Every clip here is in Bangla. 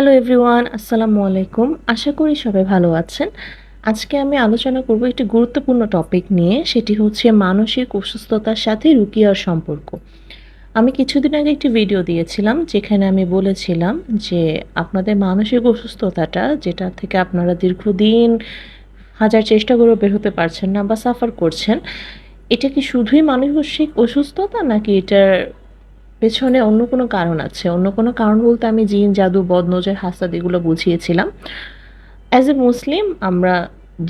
হ্যালো এভরিওয়ান আসসালামু আলাইকুম আশা করি সবাই ভালো আছেন। আজকে আমি আলোচনা করব একটি গুরুত্বপূর্ণ টপিক নিয়ে, সেটি হচ্ছে মানসিক অসুস্থতার সাথে রুকিয়ার সম্পর্ক। আমি কিছুদিন আগে একটি ভিডিও দিয়েছিলাম, যেখানে আমি বলেছিলাম যে আপনাদের মানসিক অসুস্থতাটা, যেটা থেকে আপনারা দীর্ঘদিন হাজার চেষ্টা করেও বের হতে পারছেন না বা সাফার করছেন, এটা কি শুধুই মানসিক অসুস্থতা নাকি এটার পেছনে অন্য কোনো কারণ আছে, অন্য কোনো কারণ বলতে আমি জিন, জাদু, বদনজর, হাসাদ এগুলো বুঝিয়েছিলাম। অ্যাজ এ মুসলিম আমরা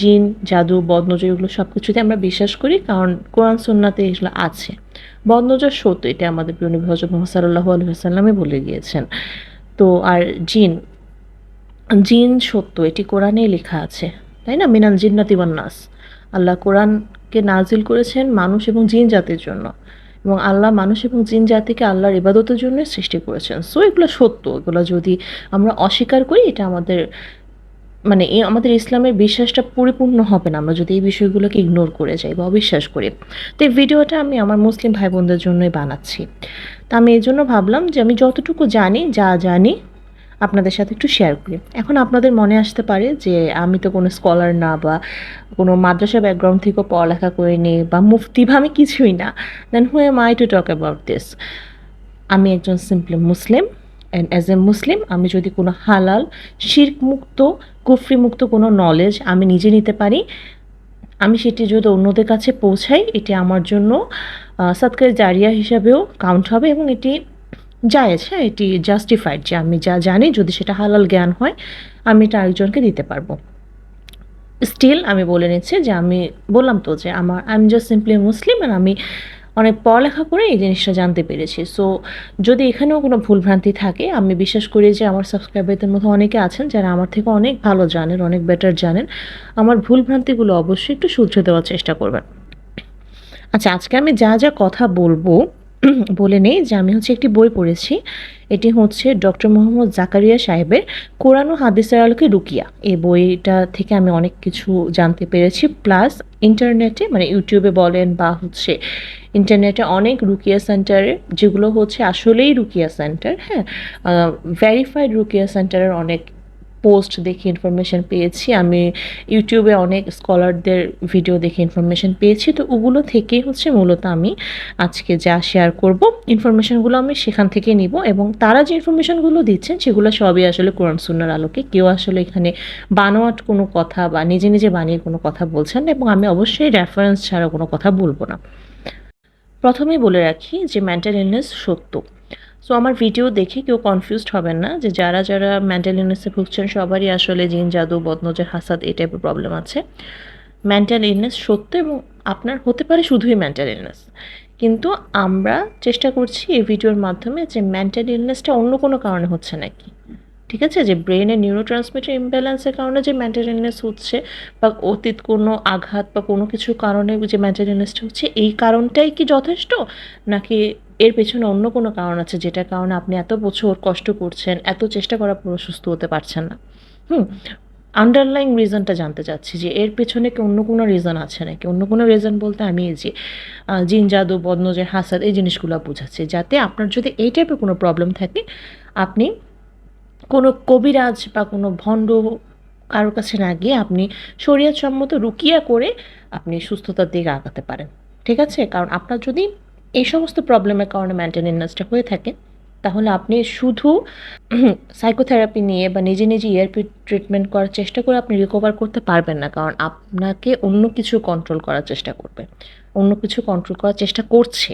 জিন, জাদু, বদনজর এগুলো সব কিছুতে আমরা বিশ্বাস করি, কারণ কোরআন, সুন্নাতে এগুলো আছে। বদনজর সত্য, এটা আমাদের প্রিয় নবী হজরত মোহাম্মদ বলে গিয়েছেন। তো আর জিন জিন সত্য, এটি কোরআনেই লেখা আছে, তাই না? মিনাল জিন্নাতি নাস। আল্লাহ কোরআনকে নাজিল করেছেন মানুষ এবং জিন জাতির জন্য। এবং আল্লাহ মানুষ এবং জিন জাতিকে আল্লাহর ইবাদতের জন্য সৃষ্টি করেছেন। সো এগুলো সত্য। এগুলো যদি আমরা অস্বীকার করি, এটা আমাদের মানে আমাদের ইসলামের বিশ্বাসটা পরিপূর্ণ হবে না। আমরা যদি এই বিষয়গুলোকে ইগনোর করে যাই বা অবিশ্বাস করি। তো এই ভিডিওটা আমি আমার মুসলিম ভাই বোনদের জন্যই বানাচ্ছি। তা আমি এই জন্য ভাবলাম যে আমি যতটুকু জানি, যা জানি আপনাদের সাথে একটু শেয়ার করি। এখন আপনাদের মনে আসতে পারে যে আমি তো কোনো স্কলার না বা কোনো মাদ্রাসা ব্যাকগ্রাউন্ড থেকেও পড়ালেখা করিনি বা মুফতি বা আমি কিছুই না। Then who am I to talk about this আমি একজন simply Muslim and as a Muslim আমি যদি কোনো হালাল শির্ক মুক্ত কুফরি মুক্ত কোনো নলেজ আমি নিজে নিতে পারি, আমি সেটি যদি অন্যদের কাছে পৌঁছাই, এটি আমার জন্য সৎকার জারিয়া হিসাবেও কাউন্ট হবে এবং এটি জায়েজ হ্যাঁ এটি জাস্টিফাইড যে আমি যা জানি যদি সেটা হালাল জ্ঞান হয়, আমি এটা আরেকজনকে দিতে পারব। স্টিল আমি বলে নিচ্ছি যে আমি বললাম তো যে আমার I am just simply Muslim আর আমি অনেক পড়ালেখা করে এই জিনিসটা জানতে পেরেছি। সো যদি এখানেও কোনো ভুলভ্রান্তি থাকে, আমি বিশ্বাস করি যে আমার সাবস্ক্রাইবারদের মধ্যে অনেকে আছেন যারা আমার থেকে অনেক ভালো জানেন, অনেক বেটার জানেন। আমার ভুলভ্রান্তিগুলো অবশ্যই একটু শুধরে দেওয়ার চেষ্টা করবেন। আচ্ছা আজকে আমি যা যা কথা বলব বলে নেই যে আমি হচ্ছে একটি বই পড়েছি। এটি হচ্ছে ডক্টর মোহাম্মদ জাকারিয়া সাহেবের কোরআন ও হাদিসের আলোকে রুকিয়া। এই বইটা থেকে আমি অনেক কিছু জানতে পেরেছি। প্লাস ইন্টারনেটে মানে ইউটিউবে বলেন বা হচ্ছে ইন্টারনেটে অনেক রুকিয়া সেন্টারে, যেগুলো হচ্ছে আসলেই রুকিয়া সেন্টার হ্যাঁ ভেরিফাইড রুকিয়া সেন্টারের অনেক পোস্ট দেখে ইনফরমেশান পেয়েছি। আমি ইউটিউবে অনেক স্কলারদের ভিডিও দেখে ইনফরমেশান পেয়েছি। তো ওগুলো থেকেই হচ্ছে মূলত আমি আজকে যা শেয়ার করব ইনফরমেশানগুলো আমি সেখান থেকে নিব এবং তারা যে ইনফরমেশানগুলো দিচ্ছেন, সেগুলো সবই আসলে কোরআন সুন্নার আলোকে। কেউ আসলে এখানে বানোয়াট কোনো কথা বা নিজে নিজে বানিয়ে কোনো কথা বলছেন এবং আমি অবশ্যই রেফারেন্স ছাড়া কোনো কথা বলব না। প্রথমেই বলে রাখি যে মেন্টাল ইলনেস সত্য। সো আমার ভিডিও দেখে কেউ কনফিউজড হবেন না যে যারা যারা মেন্টাল ইলনেসে ভুগছেন, সবারই আসলে জিন, জাদু, বদনজর, হাসাদ এই টাইপের প্রবলেম আছে। মেন্টাল ইলনেস সত্য এবং আপনার হতে পারে শুধুই মেন্টাল ইলনেস কিন্তু আমরা চেষ্টা করছি এই ভিডিওর মাধ্যমে যে মেন্টাল ইলনেসটা অন্য কোনো কারণে হচ্ছে নাকি। ঠিক আছে? যে ব্রেনের নিউরো ট্রান্সমিটার ইমব্যালেন্সের কারণে যে মেন্টাল ইলনেস হচ্ছে বা অতীত কোনো আঘাত বা কোনো কিছুর কারণে যে মেন্টাল ইলনেসটা হচ্ছে, এই কারণটাই কি যথেষ্ট? নাকি এর পেছনে অন্য কোনো কারণ আছে যেটার কারণে আপনি এত বছর কষ্ট করছেন, এত চেষ্টা করার পর সুস্থ হতে পারছেন না। হুম আন্ডারলাইং রিজনটা জানতে চাচ্ছি যে এর পেছনে কি অন্য কোনো রিজন আছে নাকি? অন্য কোনো রিজন বলতে আমি এই যে জিন জাদু, বদনজের, হাসাদ এই জিনিসগুলো বোঝাচ্ছি। যাতে আপনার যদি এই টাইপের কোনো প্রবলেম থাকে, আপনি কোনো কবিরাজ বা কোনো ভণ্ড কারোর কাছে না গিয়ে আপনি শরীয়ত সম্মত রুকিয়া করে আপনি সুস্থতার দিকে আগাতে পারেন। ঠিক আছে? কারণ আপনার যদি এই সমস্ত প্রবলেমের কারণে মেনটেনেন্সটা হয়ে থাকে। তাহলে আপনি শুধু সাইকোথেরাপি নিয়ে বা নিজে নিজে ইআরপি ট্রিটমেন্ট করার চেষ্টা করে আপনি রিকভার করতে পারবেন না, কারণ আপনাকে অন্য কিছু কন্ট্রোল করার চেষ্টা করবে। অন্য কিছু কন্ট্রোল করার চেষ্টা করছে।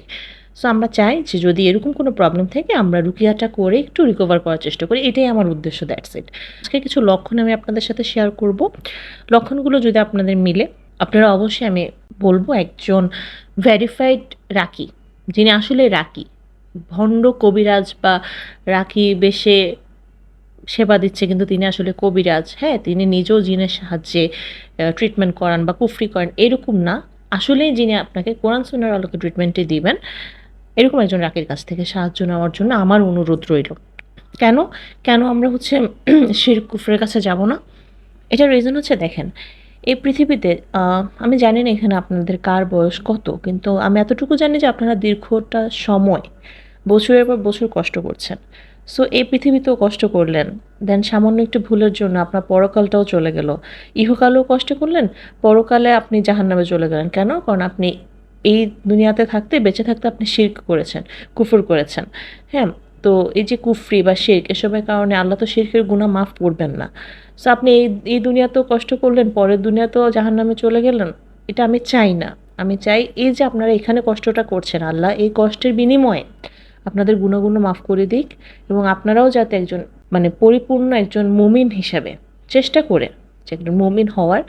সো আমরা চাই যে যদি এরকম কোনো প্রবলেম থাকে, আমরা রুকিয়াটা করে একটু রিকভার করার চেষ্টা করি। এটাই আমার উদ্দেশ্য দ্যাটস ইট আজকে কিছু লক্ষণ আমি আপনাদের সাথে শেয়ার করব। লক্ষণগুলো যদি আপনাদের মিলে, আপনারা অবশ্যই আমি বলব একজন ভেরিফাইড রাকি যিনি আসলে রাকি। ভণ্ড কবিরাজ বা রাকি বেশে সেবা দিচ্ছে, কিন্তু তিনি আসলে কবিরাজ। হ্যাঁ তিনি নিজেও জিনের সাহায্যে ট্রিটমেন্ট করান বা কুফরি করেন, এরকম না। আসলেই যিনি আপনাকে কোরআন সুনার আলোকে ট্রিটমেন্টে দিবেন, এরকম একজন রাকির কাছ থেকে সাহায্য নেওয়ার জন্য আমার অনুরোধ রইল। কেন? কেন আমরা হচ্ছে শির কুফরের কাছে যাব না? এটার রিজন হচ্ছে, দেখেন এই পৃথিবীতে আমি জানি না এখানে আপনাদের কার বয়স কত, কিন্তু আমি এতটুকু জানি যে আপনারা দীর্ঘটা সময়, বছরের পর বছর কষ্ট করছেন। সো এই পৃথিবীতেও কষ্ট করলেন, দেন সামান্য একটু ভুলের জন্য আপনার পরকালটাও চলে গেল। ইহকালেও কষ্ট করলেন, পরকালে আপনি জাহান্নামে চলে গেলেন। কেন? কারণ আপনি এই দুনিয়াতে থাকতে, বেঁচে থাকতে আপনি শির্ক করেছেন, কুফুর করেছেন। হ্যাঁ তো এই যে কুফরি বা শির্ক, এসবের কারণে আল্লাহ তো শেখের গুণা মাফ করবেন না। সো আপনি এই এই দুনিয়াতেও কষ্ট করলেন, পরের দুনিয়াতেও জাহান্নামে চলে গেলেন। এটা আমি চাই না। আমি চাই এই যে আপনারা এখানে কষ্টটা করছেন, আল্লাহ এই কষ্টের বিনিময়ে আপনাদের গুণগুণ মাফ করে দিক এবং আপনারাও যাতে একজন মানে পরিপূর্ণ একজন মুমিন হিসাবে চেষ্টা করে, যে একজন মুমিন হওয়ার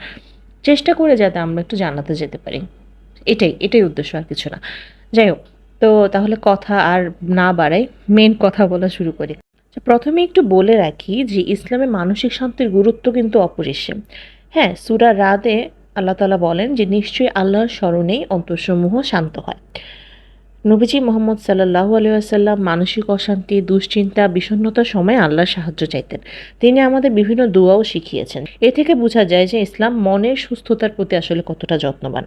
চেষ্টা করে যাতে আমরা একটু জানাতে যেতে পারি। এটাই এটাই উদ্দেশ্য আর কিছু না। যাই হোক তো তাহলে কথা আর না বাড়াই মেন কথা বলা শুরু করি। আচ্ছা, প্রথমে একটু বলে রাখি যে ইসলামে মানসিক শান্তির গুরুত্ব কিন্তু অপরিসীম। হ্যাঁ সুরা রাদে আল্লাহ তালা বলেন যে নিশ্চয়ই আল্লাহর স্মরণেই অন্তঃসমূহ শান্ত হয়। নবীজি মোহাম্মদ সাল্লাহ আলিয়াল্লাম মানসিক অশান্তি দুশ্চিন্তা বিষণ্ণতার সময় আল্লাহর সাহায্য চাইতেন। তিনি আমাদের বিভিন্ন দোয়াও শিখিয়েছেন। এ থেকে বোঝা যায় যে ইসলাম মনের সুস্থতার প্রতি আসলে কতটা যত্নবান।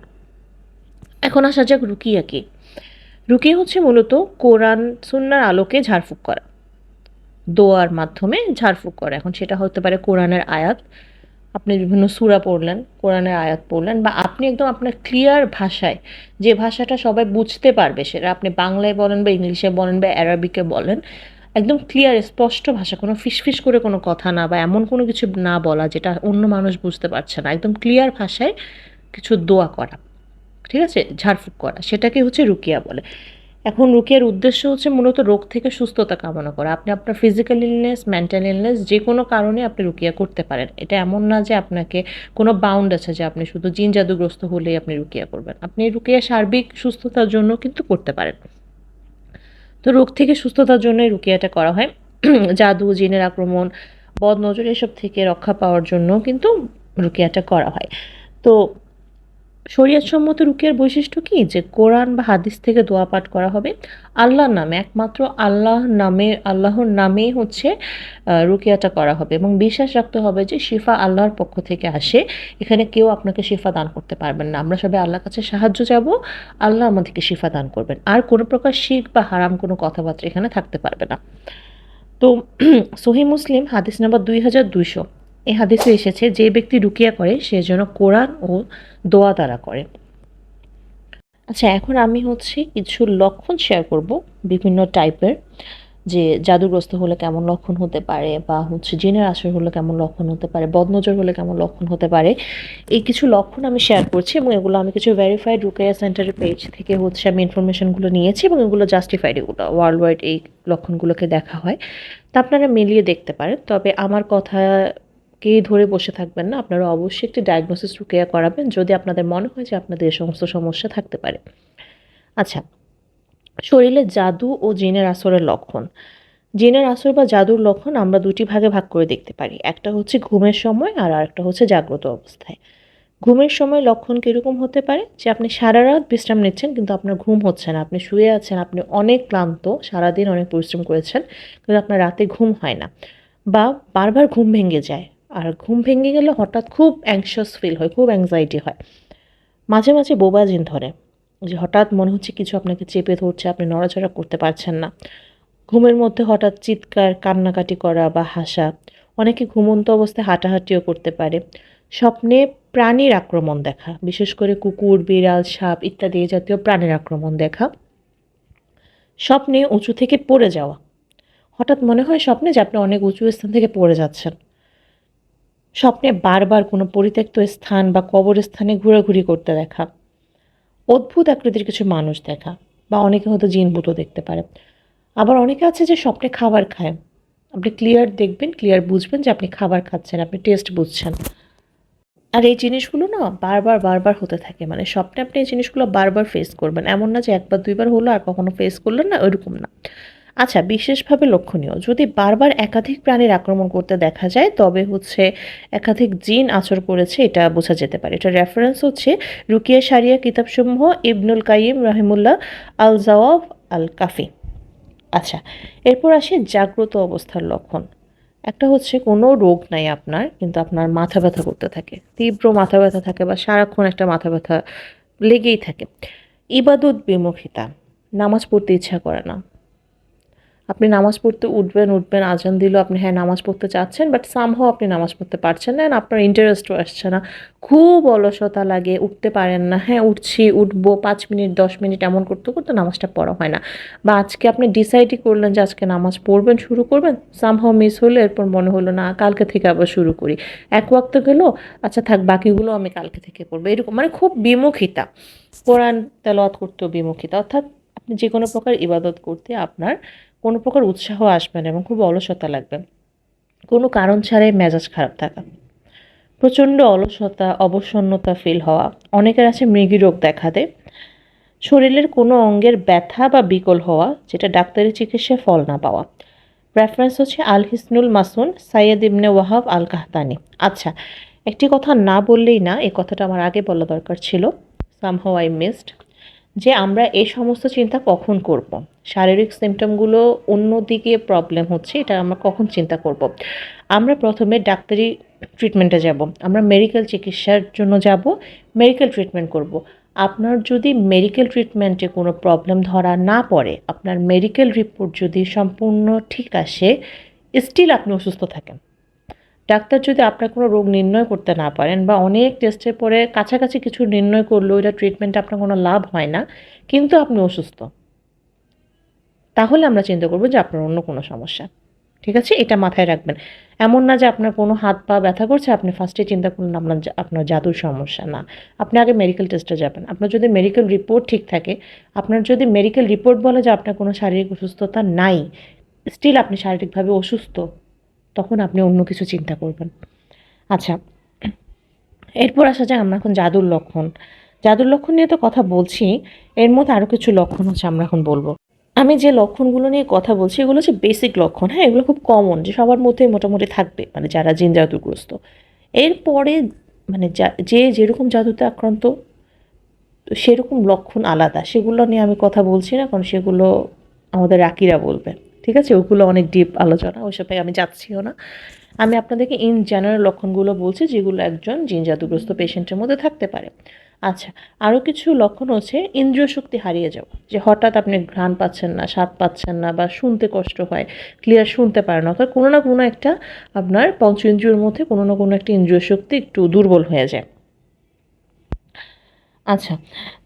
এখন আসা যাক রুকিয়া কি। রুকিয়া হচ্ছে মূলত কোরআন সুন্নার আলোকে ঝাড়ফুঁক করা। দোয়ার মাধ্যমে ঝাড়ফুঁক করা। এখন সেটা হতে পারে কোরআনের আয়াত। আপনি বিভিন্ন সুরা পড়লেন, কোরআনের আয়াত পড়লেন বা আপনি একদম আপনার ক্লিয়ার ভাষায় যে ভাষাটা সবাই বুঝতে পারবে, সেটা আপনি বাংলায় বলেন বা ইংলিশে বলেন বা অ্যারাবিকে বলেন, একদম ক্লিয়ার, স্পষ্ট ভাষা, কোনো ফিসফিস করে কোনো কথা না বা এমন কোনো কিছু না বলা যেটা অন্য মানুষ বুঝতে পারছে না। একদম ক্লিয়ার ভাষায় কিছু দোয়া করা। ঠিক আছে? ঝাড়ফুঁক করা। সেটাকে হচ্ছে রুকিয়া বলে। এখন রুকিয়ার উদ্দেশ্য হচ্ছে মূলত রোগ থেকে সুস্থতা কামনা করা। আপনি আপনার ফিজিক্যাল ইলনেস মেন্টাল ইলনেস যে কোনো কারণে আপনি রুকিয়া করতে পারেন। এটা এমন না যে আপনাকে কোনো বাউন্ড আছে যে আপনি শুধু জিন জাদুগ্রস্ত হলেই আপনি রুকিয়া করবেন। আপনি রুকিয়া সার্বিক সুস্থতার জন্য কিন্তু করতে পারেন। তো রোগ থেকে সুস্থতার জন্যই রুকিয়াটা করা হয়। জাদু, জিনের আক্রমণ বদ নজর এসব থেকে রক্ষা পাওয়ার জন্য কিন্তু রুকিয়াটা করা হয়। তো শরীয়তসম্মত রুকিয়ার বৈশিষ্ট্য কি? যে কোরআন বা হাদিস থেকে দোয়া পাঠ করা হবে আল্লাহর নামে, একমাত্র আল্লাহ নামে, আল্লাহর নামে হচ্ছে রুকিয়াটা করা হবে এবং বিশ্বাস রাখতে হবে যে শিফা আল্লাহর পক্ষ থেকে আসে। এখানে কেউ আপনাকে শিফা দান করতে পারবেন না। আমরা সবাই আল্লাহর কাছে সাহায্য যাব আল্লাহ আমাদেরকে শিফা দান করবেন। আর কোনো প্রকার শিখ বা হারাম কোনো কথাবার্তা এখানে থাকতে পারবে না। তো সহি মুসলিম হাদিস নাম্বার দুই হাজার দুইশো। এই হাদিসে এসেছে, যে ব্যক্তি রুকিয়া করে, সে যেন কোরআন ও দোয়া দ্বারা করে। আচ্ছা এখন আমি হচ্ছে কিছু লক্ষণ শেয়ার করব বিভিন্ন টাইপের যে জাদুগ্রস্ত হলে কেমন লক্ষণ হতে পারে বা হচ্ছে জিনের আসর হলে কেমন লক্ষণ হতে পারে, বদনজর হলে কেমন লক্ষণ হতে পারে, এই কিছু লক্ষণ আমি শেয়ার করছি এবং এগুলো আমি কিছু ভেরিফাইড রুকেয়া সেন্টারের পেজ থেকে হচ্ছে আমি ইনফরমেশনগুলো নিয়েছি এবং এগুলো জাস্টিফাইড এগুলো ওয়ার্ল্ড ওয়াইড এই লক্ষণগুলোকে দেখা হয়। তা আপনারা মিলিয়ে দেখতে পারেন। তবে আমার কথা কেই ধরে বসে থাকবেন না, আপনারা অবশ্যই একটি ডায়াগনোসিস রুকেয়া করাবেন যদি আপনাদের মনে হয় যে আপনাদের এ সমস্ত সমস্যা থাকতে পারে। আচ্ছা শরীরে জাদু ও জিনের আসরের লক্ষণ। জিনের আসর বা জাদুর লক্ষণ আমরা দুটি ভাগে ভাগ করে দেখতে পারি। একটা হচ্ছে ঘুমের সময় আর আরেকটা হচ্ছে জাগ্রত অবস্থায়। ঘুমের সময় লক্ষণ কীরকম হতে পারে? যে আপনি সারা রাত বিশ্রাম নিচ্ছেন কিন্তু আপনার ঘুম হচ্ছে না, আপনি শুয়ে আছেন, আপনি অনেক ক্লান্ত, সারাদিন অনেক পরিশ্রম করেছেন, কিন্তু আপনার রাতে ঘুম হয় না বা বারবার ঘুম ভেঙে যায়। আর ঘুম ভেঙে গেলে হঠাৎ খুব অ্যাংশাস ফিল হয়, খুব অ্যাংজাইটি হয়। মাঝে মাঝে বোবা জিন ধরে, যে হঠাৎ মনে হচ্ছে কিছু আপনাকে চেপে ধরছে, আপনি নড়াচড়া করতে পারছেন না। ঘুমের মধ্যে হঠাৎ চিৎকার, কান্নাকাটি করা বা হাসা, অনেকে ঘুমন্ত অবস্থায় হাঁটাহাঁটিও করতে পারে। স্বপ্নে প্রাণীর আক্রমণ দেখা, বিশেষ করে কুকুর, বিড়াল, সাপ ইত্যাদি জাতীয় প্রাণীর আক্রমণ দেখা। স্বপ্নে উঁচু থেকে পড়ে যাওয়া, হঠাৎ মনে হয় স্বপ্নে যে আপনি অনেক উঁচু স্থান থেকে পড়ে যাচ্ছেন। স্বপ্নে বারবার কোনো পরিত্যক্ত স্থান বা কবরস্থানে ঘোরাঘুরি করতে দেখা। অদ্ভুত আকৃতির কিছু মানুষ দেখা বা অনেকে হয়তো জিনভূতও দেখতে পারে। আবার অনেকে আছে যে স্বপ্নে খাবার খায়। আপনি ক্লিয়ার দেখবেন ক্লিয়ার বুঝবেন যে আপনি খাবার খাচ্ছেন, আপনি টেস্ট বুঝছেন। আর এই জিনিসগুলো না বারবার বারবার হতে থাকে। মানে স্বপ্নে আপনি এই জিনিসগুলো বারবার ফেস করবেন। এমন না যে একবার, দুইবার হলো আর কখনো ফেস করলেন না, ওইরকম না। আচ্ছা বিশেষভাবে লক্ষণীয়। যদি বারবার একাধিক প্রাণীর আক্রমণ করতে দেখা যায়, তবে হচ্ছে একাধিক জিন আচর করেছে, এটা বোঝা যেতে পারে। এটা রেফারেন্স হচ্ছে রুকিয়া সারিয়া কিতাবসমূহ, ইবনুল কাইম রাহিমুল্লাহ আল জাওয়াব আল কাফি আচ্ছা এরপর আসে জাগ্রত অবস্থার লক্ষণ। একটা হচ্ছে কোনো রোগ নাই আপনার, কিন্তু আপনার মাথা ব্যথা করতে থাকে। তীব্র মাথা ব্যথা থাকে বা সারাক্ষণ একটা মাথা ব্যথা লেগেই থাকে। ইবাদত বিমুখিতা, নামাজ পড়তে ইচ্ছা করে না। আপনি নামাজ পড়তে উঠবেন উঠবেন, আজান দিল, আপনি হ্যাঁ নামাজ পড়তে চাচ্ছেন বাট সামহাও আপনি নামাজ পড়তে পারছেন না আপনার ইন্টারেস্টও আসছে না। খুব অলসতা লাগে, উঠতে পারেন না হ্যাঁ উঠছি, উঠবো, পাঁচ মিনিট, দশ মিনিট এমন করতে করতে নামাজটা পড়া হয় না। বা আজকে আপনি ডিসাইডই করলেন যে আজকে নামাজ পড়বেন, শুরু করবেন সামহাও মিস হলো, এরপর মনে হলো না, কালকে থেকে আবার শুরু করি। এক ওয়াক্ত গেলো আচ্ছা থাক, বাকিগুলো আমি কালকে থেকে পড়ব এরকম মানে খুব বিমুখিতা। কোরআন তেলাওয়াত করতেও বিমুখিতা, অর্থাৎ আপনি যে কোনো প্রকার ইবাদত করতে আপনার কোনো প্রকার উৎসাহ আসবে না এবং খুব অলসতা লাগবে। কোনো কারণ ছাড়াই মেজাজ খারাপ থাকা। প্রচণ্ড অলসতা, অবসন্নতা ফিল হওয়া, অনেকের আছে মৃগী রোগ দেখা দেয়। শরীরের কোনো অঙ্গের ব্যথা বা বিকল হওয়া, যেটা ডাক্তারি চিকিৎসায় ফল না পাওয়া। রেফারেন্স হচ্ছে আল হিসনুল মাসুন সাইয়েদ ইবনে ওয়াহাব আল কাহতানি আচ্ছা একটি কথা না বললেই না এই কথাটা আমার আগে বলা দরকার ছিল। সামহাও আই মিসড যে আমরা এই সমস্ত চিন্তা কখন করব। শারীরিক সিমটমগুলো অন্যদিকে প্রবলেম হচ্ছে, এটা আমরা কখন চিন্তা করব। আমরা প্রথমে ডাক্তারি ট্রিটমেন্টে যাব, আমরা মেডিকেল চিকিৎসার জন্য যাব মেডিকেল ট্রিটমেন্ট করব। আপনার যদি মেডিকেল ট্রিটমেন্টে কোনো প্রবলেম ধরা না পড়ে, আপনার মেডিকেল রিপোর্ট যদি সম্পূর্ণ ঠিক আসে স্টিল আপনি অসুস্থ থাকেন ডাক্তার যদি আপনার কোনো রোগ নির্ণয় করতে না পারেন বা অনেক টেস্টের পরে কাছাকাছি কিছু নির্ণয় করলেও এটা ট্রিটমেন্টে আপনার কোনো লাভ হয় না, কিন্তু আপনি অসুস্থ, তাহলে আমরা চিন্তা করব যে আপনার অন্য কোনো সমস্যা, ঠিক আছে? এটা মাথায় রাখবেন। এমন না যে আপনার কোনো হাত পা ব্যথা করছে, আপনি ফার্স্টে চিন্তা করলেন আপনার আপনার জাদুর সমস্যা, না। আপনি আগে মেডিকেল টেস্টে যাবেন। আপনার যদি মেডিকেল রিপোর্ট ঠিক থাকে, আপনার যদি মেডিকেল রিপোর্ট বলে যে আপনার কোনো শারীরিক অসুস্থতা নাই স্টিল আপনি শারীরিকভাবে অসুস্থ তখন আপনি অন্য কিছু চিন্তা করবেন। আচ্ছা এরপর আসা যায় আমরা এখন জাদুর লক্ষণ। জাদুর লক্ষণ নিয়ে তো কথা বলছি, এর মধ্যে আরও কিছু লক্ষণ হচ্ছে আমরা এখন বলব। আমি যে লক্ষণগুলো নিয়ে কথা বলছি, এগুলো হচ্ছে বেসিক লক্ষণ হ্যাঁ এগুলো খুব কমন যে সবার মধ্যে মোটামুটি থাকবে মানে যারা জিন জাদুগ্রস্ত। এরপরে মানে যা- যে যেরকম জাদুতে আক্রান্ত, সেরকম লক্ষণ আলাদা। সেগুলো নিয়ে আমি কথা বলছি না, কারণ সেগুলো আমাদের রাকিরা বলবে। ঠিক আছে? ওগুলো অনেক ডিপ আলোচনা ওইসবে আমি যাচ্ছিও না। আমি আপনাদেরকে ইন জেনারেল লক্ষণগুলো বলছি, যেগুলো একজন জিন জাদুগ্রস্ত পেশেন্টের মধ্যে থাকতে পারে। আচ্ছা আরও কিছু লক্ষণ হচ্ছে, ইন্দ্রিয় শক্তি হারিয়ে যাওয়া। যে হঠাৎ আপনি ঘ্রাণ পাচ্ছেন না, স্বাদ পাচ্ছেন না বা শুনতে কষ্ট হয় ক্লিয়ার শুনতে পারেন অর্থাৎ কোনো না কোনো একটা আপনার পঞ্চ ইন্দ্রিয়র মধ্যে কোনো না কোনো একটা ইন্দ্রিয় শক্তি একটু দুর্বল হয়ে যায়। আচ্ছা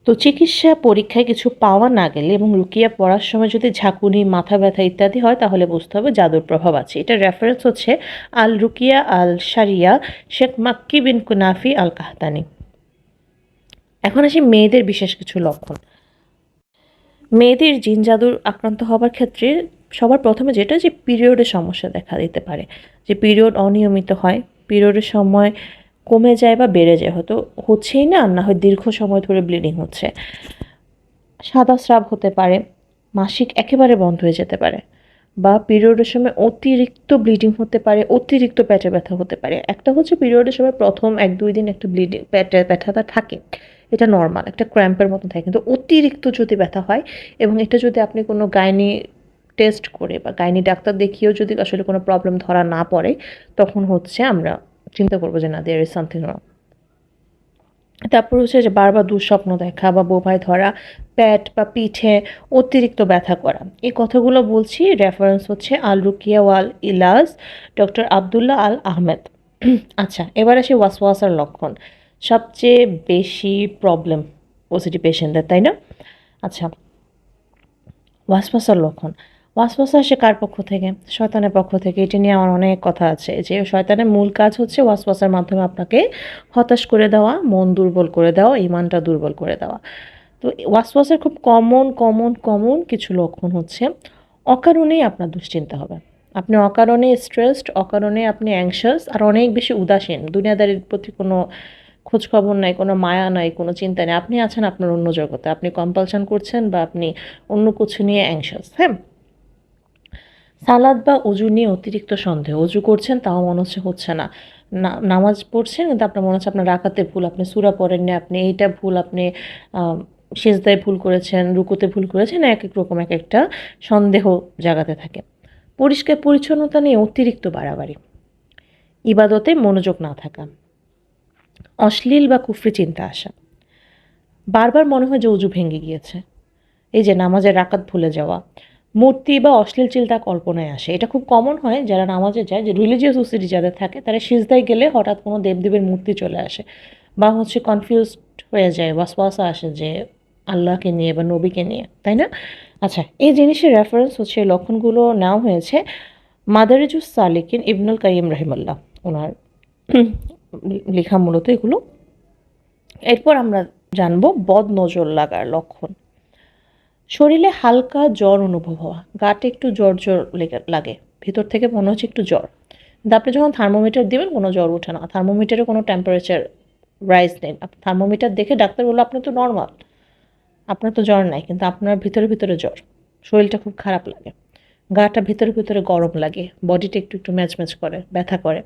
তো চিকিৎসা পরীক্ষায় কিছু পাওয়া না গেলে এবং রুকিয়া পড়ার সময় যদি ঝাঁকুনি, মাথা ব্যথা ইত্যাদি হয়, তাহলে বুঝতে হবে জাদুর প্রভাব আছে। এটা রেফারেন্স হচ্ছে আল রুকিয়া আল শারিয়া শেখ মাক্কি বিন কুনাফি আল কাহতানি এখন আসি মেয়েদের বিশেষ কিছু লক্ষণ। মেয়েদের জিন জাদুর আক্রান্ত হবার ক্ষেত্রে সবার প্রথমে যেটা যে পিরিয়ডের সমস্যা দেখা দিতে পারে। যে পিরিয়ড অনিয়মিত হয় পিরিয়ডের সময় কমে যায় বা বেড়ে যায়, হয়তো হচ্ছেই না না হয় দীর্ঘ সময় ধরে ব্লিডিং হচ্ছে। সাদা স্রাব হতে পারে, মাসিক একেবারে বন্ধ হয়ে যেতে পারে বা পিরিয়ডের সময় অতিরিক্ত ব্লিডিং হতে পারে, অতিরিক্ত পেটে ব্যথা হতে পারে। একটা হচ্ছে পিরিয়ডের সময় প্রথম এক দুই দিন একটা ব্লিডিং পেটে ব্যথাটা থাকে। এটা নর্মাল একটা ক্র্যাম্পের মতো থাকে। কিন্তু অতিরিক্ত যদি ব্যথা হয় এবং এটা যদি আপনি কোনো গাইনি টেস্ট করে বা গাইনি ডাক্তার দেখিয়েও যদি আসলে কোনো প্রবলেম ধরা না পড়ে, তখন হচ্ছে আমরা চিন্তা করব যে না দেয়ার ইজ সামথিং রং তারপর হচ্ছে যে বারবার দুঃস্বপ্ন দেখা বা বোভায় ধরা, প্যাট বা পিঠে অতিরিক্ত ব্যথা করা। এই কথাগুলো বলছি রেফারেন্স হচ্ছে আল রুকিয়া ওয়াল ইলাজ, ডক্টর আবদুল্লাহ আল আহমেদ আচ্ছা এবার আসি ওয়াসওয়াসার লক্ষণ। সবচেয়ে বেশি প্রবলেম ওসিটি পেশেন্টদের তাই না? আচ্ছা ওয়াসওয়াসার লক্ষণ। ওয়াসওয়াসা আসে কার পক্ষ থেকে? শয়তানের পক্ষ থেকে। এটি নিয়ে আমার অনেক কথা আছে যে শয়তানের মূল কাজ হচ্ছে ওয়াসওয়াসার মাধ্যমে আপনাকে হতাশ করে দেওয়া, মন দুর্বল করে দেওয়া, ইমানটা দুর্বল করে দেওয়া। তো ওয়াসওয়াসের খুব কমন কমন কমন কিছু লক্ষণ হচ্ছে অকারণেই আপনার দুশ্চিন্তা হবে। আপনি অকারণে স্ট্রেসড অকারণে আপনি অ্যাংশাস আর অনেক বেশি উদাসীন। দুনিয়াদারির প্রতি কোনো খোঁজখবর নাই, কোনো মায়া নাই, কোনো চিন্তা নেই। আপনি আছেন আপনার অন্য জগতে। আপনি কম্পালশন করছেন বা আপনি অন্য কিছু নিয়ে অ্যাংশাস হ্যাঁ? সালাদ বা অজু নিয়ে অতিরিক্ত সন্দেহ। অজু করছেন তাও মনে হচ্ছে হচ্ছে না। নামাজ পড়ছেন কিন্তু আপনার মনে হচ্ছে আপনার রাখাতে ভুল, আপনি সুরা পড়েননি, আপনি এইটা ভুল, আপনি সেজদায় ভুল করেছেন, রুকুতে ভুল করেছেন এক এক রকম এক একটা সন্দেহ জাগাতে থাকে। পরিষ্কার পরিচ্ছন্নতা নিয়ে অতিরিক্ত বাড়াবাড়ি। ইবাদতে মনোযোগ না থাকা। অশ্লীল বা কুফরি চিন্তা আসা। বারবার মনে হয় যে উজু ভেঙে গিয়েছে। এই যে নামাজের রাকাত ভুলে যাওয়া। মূর্তি বা অশ্লীল চিন্তা কল্পনায় আসে। এটা খুব কমন হয়, যারা নামাজে যায়, যে রিলিজিয়াস ওসিডি যাদের থাকে, তারা সিজদায় গেলে হঠাৎ কোনো দেবদেবের মূর্তি চলে আসে বা হচ্ছে কনফিউজড হয়ে যায় ওয়াসওয়াসা আসে যে আল্লাহকে নিয়ে বা নবীকে নিয়ে, তাই না? আচ্ছা এই জিনিসের রেফারেন্স হচ্ছে লক্ষণগুলো নেওয়া হয়েছে মাদারিজুস সালিকিন ইবনুল কাইম রহিমাল্লাহ। ওনার লেখা মূলত এগুলো। এরপর আমরা জানব বদ নজর লাগার লক্ষণ। শরীরে হালকা জ্বর অনুভব হওয়া গাটে একটু জ্বর জ্বর লেগে- ভিতর থেকে মনে হচ্ছে একটু জ্বর। কিন্তু আপনি যখন থার্মোমিটার দিবেন, কোনো জ্বর ওঠে না। থার্মোমিটারে কোনো টেম্পারেচার রাইজ নেই। থার্মোমিটার দেখে ডাক্তার বলল, আপনার তো নর্মাল আপনার তো জ্বর নাই, কিন্তু আপনার ভিতরে ভিতরে জ্বর। শরীরটা খুব খারাপ লাগে। গাটা ভিতরে ভিতরে গরম লাগে। বডিটা একটু একটু ম্যাচ ম্যাচ করে, ব্যথা করে।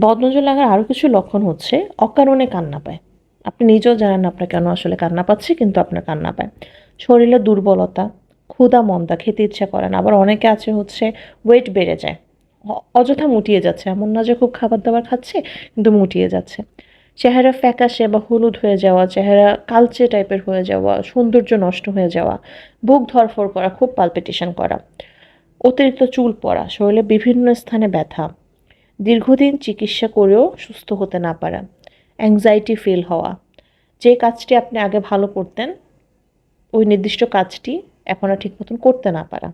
বদনজর লাগার আরও কিছু লক্ষণ হচ্ছে, অকারণে কান্না পায়। আপনি নিজেও জানেন আপনার কেন আসলে কান্না পাচ্ছে, কিন্তু আপনার কান্না পায়। শরীরে দুর্বলতা, ক্ষুধা, মন্দা, খেতে ইচ্ছা করে না। আবার অনেকে আছে হচ্ছে ওয়েট বেড়ে যায়। অযথা মুটিয়ে যাচ্ছে। এমন না যে খুব খাবার দাবার খাচ্ছে, কিন্তু মুটিয়ে যাচ্ছে। চেহারা ফ্যাকাশে বা হলুদ হয়ে যাওয়া, চেহারা কালচে টাইপের হয়ে যাওয়া, সৌন্দর্য নষ্ট হয়ে যাওয়া, বুক ধরফর করা, খুব পালপিটেশন করা, অতিরিক্ত চুল পড়া, শরীরে বিভিন্ন স্থানে ব্যথা, দীর্ঘদিন চিকিৎসা করেও সুস্থ হতে না পারা অ্যাংজাইটি ফিল হওয়া, যে কাজটি আপনি আগে ভালো করতেন ওই নির্দিষ্ট কাজটি এখন আর ঠিক মতন করতে না পারা।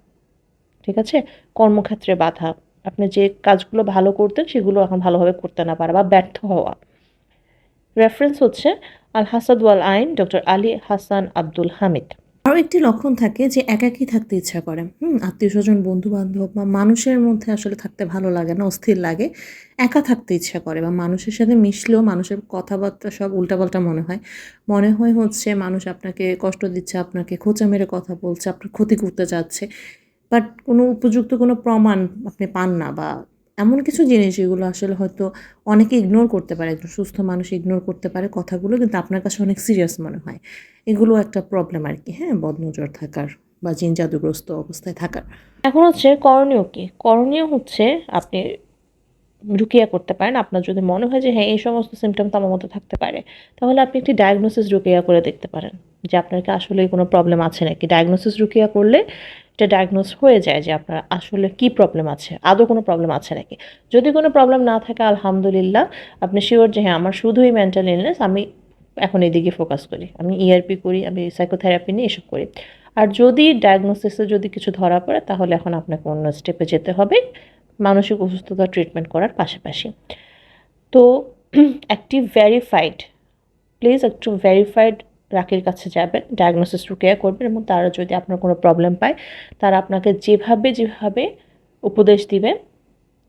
ঠিক আছে? কর্মক্ষেত্রে বাধা। আপনি যে কাজগুলো ভালো করতেন, সেগুলো এখন ভালোভাবে করতে না পারা বা ব্যর্থ হওয়া। রেফারেন্স হচ্ছে আল হাসাদ ওয়াল আইন ডক্টর আলী হাসান আব্দুল হামিদ। আরও একটি লক্ষণ থাকে যে একাকী থাকতে ইচ্ছা করে। হুম আত্মীয় স্বজন বন্ধু বান্ধব বা মানুষের মধ্যে আসলে থাকতে ভালো লাগে না, অস্থির লাগে। একা থাকতে ইচ্ছা করে বা মানুষের সাথে মিশলেও মানুষের কথাবার্তা সব উল্টাপাল্টা মনে হয়। মনে হয় হচ্ছে মানুষ আপনাকে কষ্ট দিচ্ছে, আপনাকে খোঁচা মেরে কথা বলছে, আপনার ক্ষতি করতে যাচ্ছে। বাট কোনো উপযুক্ত কোনো প্রমাণ আপনি পান না বা এমন কিছু জিনিস যেগুলো আসলে হয়তো অনেকে ইগনোর করতে পারে, একজন সুস্থ মানুষ ইগনোর করতে পারে কথাগুলো, কিন্তু আপনার কাছে অনেক সিরিয়াস মনে হয়। এগুলো একটা প্রবলেম আর কি হ্যাঁ? বদনজর থাকার বা জিন জাদুগ্রস্ত অবস্থায় থাকার। এখন হচ্ছে করণীয় কি? করণীয় হচ্ছে আপনি রুকিয়া করতে পারেন। আপনার যদি মনে হয় যে হ্যাঁ এই সমস্ত সিমটম তো আমার মধ্যে থাকতে পারে, তাহলে আপনি একটি ডায়াগনোসিস রুকিয়া করে দেখতে পারেন। যে আপনার কি আসলে কোনো প্রবলেম আছে নাকি? ডায়াগনোসিস রুকিয়া করলে এটা ডায়াগনোস হয়ে যায় যে আপনার আসলে কি প্রবলেম আছে, আদৌ কোনো প্রবলেম আছে নাকি? যদি কোনো প্রবলেম না থাকে, আলহামদুলিল্লাহ, আপনি শিওর যে হ্যাঁ আমার শুধুই মেন্টাল ইলনেস আমি এখন এদিকে ফোকাস করি। আমি ইআরপি করি, আমি সাইকোথেরাপি নিয়ে এসব করি। আর যদি ডায়াগনোসিসে যদি কিছু ধরা পড়ে, তাহলে এখন আপনাকে অন্য স্টেপে যেতে হবে, মানসিক অসুস্থতা ট্রিটমেন্ট করার পাশাপাশি। তো একটি ভেরিফাইড প্লিজ একটু ভেরিফাইড রাকির কাছে যাবেন ডায়াগনোসিস রুকেয়া করবেন এবং তারা যদি আপনার কোনো প্রবলেম পায়, তারা আপনাকে যেভাবে যেভাবে উপদেশ দিবে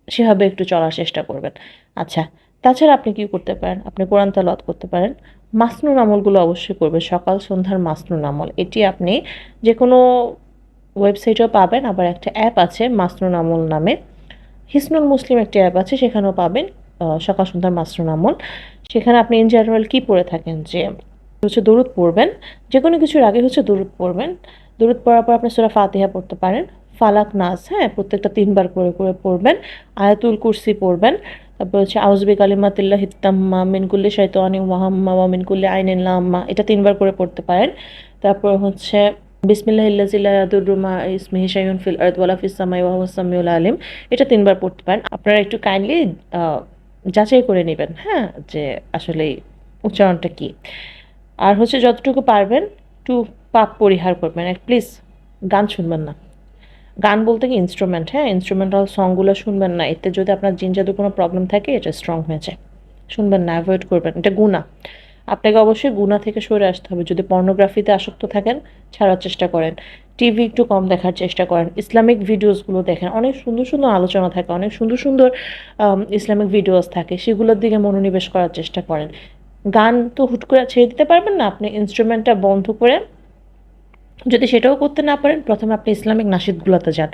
সেভাবে একটু চলার চেষ্টা করবেন। আচ্ছা তাছাড়া আপনি কি করতে পারেন? আপনি কোরআন তালাওয়াত করতে পারেন। মাসনুন আমলগুলো অবশ্যই করবেন। সকাল, সন্ধ্যার মাসনুন আমল। এটি আপনি যে কোনো ওয়েবসাইটেও পাবেন, আবার একটা অ্যাপ আছে, মাসনুন আমল নামে। হিসনুল মুসলিম একটি অ্যাপ আছে, সেখানেও পাবেন সকাল, সন্ধ্যার মাসনুন আমল। সেখানে আপনি ইন জেনারেল কী পড়ে থাকেন যে হচ্ছে দরুদ পড়বেন যে কোনো কিছুর আগে হচ্ছে দরুদ পড়বেন। দরুদ পড়ার পর আপনি সুরা ফাতিহা পড়তে পারেন। ফালাক নাস হ্যাঁ প্রত্যেকটা তিনবার করে করে পড়বেন। আয়াতুল কুরসি পড়বেন। তারপর হচ্ছে আউজবি কালিমাতিল্লাহ হিত্তাম্মা মিনকুল্লি শৈতানি ওয়াহাম্মা ওয়া মিনকুল্লি আইনিন লাম্মা এটা তিনবার করে পড়তে পারেন। তারপর হচ্ছে, বিসমিল্লাহ ইল্লাজিল্লা ইয়াদুররুমা ইসমিহি শাইউন ফিল আরদ ওয়ালা ফিস সামাই ওয়া হুয়াস সামিউল আলিম, এটা তিনবার পড়তে পারেন। আপনারা একটু কাইন্ডলি যাচাই করে নেবেন হ্যাঁ যে আসলে উচ্চারণটা কী। আর হচ্ছে যতটুকু পারবেন একটু পাপ পরিহার করবেন। প্লিজ গান শুনবেন না। গান বলতে কি ইনস্ট্রুমেন্ট হ্যাঁ ইনস্ট্রুমেন্টাল সংগুলো শুনবেন না। এতে যদি আপনার জিন জাদু কোনো প্রবলেম থাকে, এটা স্ট্রং হয়ে যায়। শুনবেন না অ্যাভয়েড করবেন। এটা গুণা। আপনাকে অবশ্যই গুণা থেকে সরে আসতে হবে। যদি পর্নোগ্রাফিতে আসক্ত থাকেন, ছাড়ার চেষ্টা করেন। টিভি একটু কম দেখার চেষ্টা করেন। ইসলামিক ভিডিওসগুলো দেখেন। অনেক সুন্দর সুন্দর আলোচনা থাকে, অনেক সুন্দর সুন্দর ইসলামিক ভিডিওস থাকে। সেগুলোর দিকে মনোনিবেশ করার চেষ্টা করেন। গান তো হুট করে ছেড়ে দিতে পারবেন না। আপনি ইনস্ট্রুমেন্টটা বন্ধ করে যদি সেটাও করতে না পারেন, প্রথমে আপনি ইসলামিক নাসিদগুলোতে যান,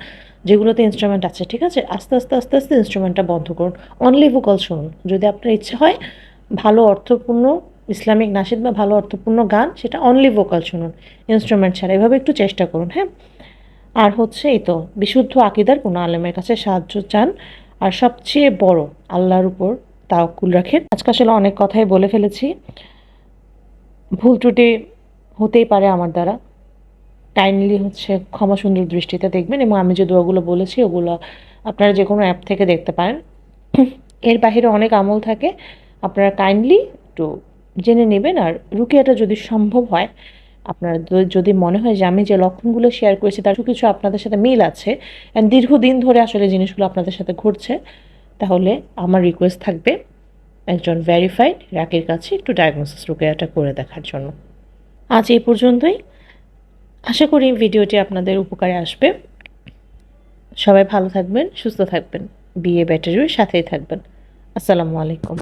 যেগুলোতে ইনস্ট্রুমেন্ট আছে, ঠিক আছে? আস্তে আস্তে আস্তে আস্তে ইনস্ট্রুমেন্টটা বন্ধ করুন। অনলি ভোকাল শুনুন। যদি আপনার ইচ্ছে হয় ভালো অর্থপূর্ণ ইসলামিক নাসিদ বা ভালো অর্থপূর্ণ গান, সেটা অনলি ভোকাল শুনুন ইনস্ট্রুমেন্ট ছাড়া। এভাবে একটু চেষ্টা করুন হ্যাঁ? আর হচ্ছে এই তো, বিশুদ্ধ আকিদার কোনো আলেমের কাছে সাহায্য চান। আর সবচেয়ে বড়, আল্লাহর উপর তাওকুল রাখেন। আজকে আসলে অনেক কথাই বলে ফেলেছি। ভুল ত্রুটি হতেই পারে আমার দ্বারা। কাইন্ডলি হচ্ছে ক্ষমা সুন্দর দৃষ্টিতে দেখবেন এবং আমি যে দোয়াগুলো বলেছি, ওগুলো আপনারা যে কোনো অ্যাপ থেকে দেখতে পারেন। এর বাইরে অনেক আমল থাকে। আপনারা কাইন্ডলি একটু জেনে নেবেন আর রুকিয়াটা যদি সম্ভব হয়, আপনার যদি মনে হয় যে আমি যে লক্ষণগুলো শেয়ার করেছি, তার কিছু আপনাদের সাথে মিল আছে। অ্যান্ড দীর্ঘদিন ধরে আসলে জিনিসগুলো আপনাদের সাথে ঘটছে। তাহলে আমার রিকোয়েস্ট থাকবে একজন ভ্যারিফাইড র্যাকের কাছে একটু ডায়াগনোসিস রুকিয়াটা করে দেখার জন্য। আজ এই পর্যন্তই। আশা করি ভিডিওটি আপনাদের উপকারে আসবে। সবাই ভালো থাকবেন, সুস্থ থাকবেন বিয়ে ব্যাটারির সাথেই থাকবেন। আসসালামু আলাইকুম।